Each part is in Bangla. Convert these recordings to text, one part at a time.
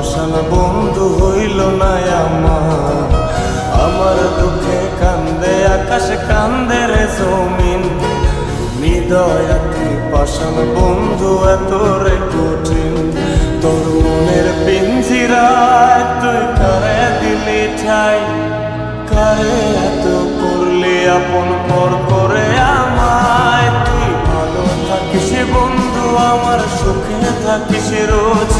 পাষাণ বন্ধু হইল না আমার। আমার দুঃখে কান্দে, আকাশ কান্দে রে জমিন। তুই পাষাণ বন্ধু এত রে কঠিন। তোর মনের পিঞ্জিরায় তুই কারে দিলি ঠাই? কারে এত করলি আপন পর করে আমায়? তুই ভালো থাকিস বন্ধু, আমার সুখে থাকিস রোজ।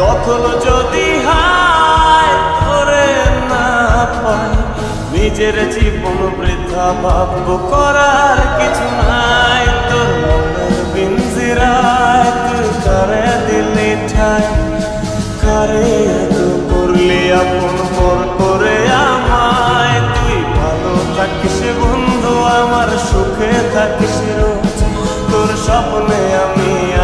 তখন যদি হায় ধরে না পায়, নিজের জীবন বৃদ্ধা ভাব্য করার কিছু নাই, তোর মনের বিঞ্জিরায় তুই করে দিলি ঠাই? করে করলি আপন পর করে আমায়? তুই ভালো থাকিস বন্ধু, আমার সুখে থাকিস তোর স্বপ্নে আমি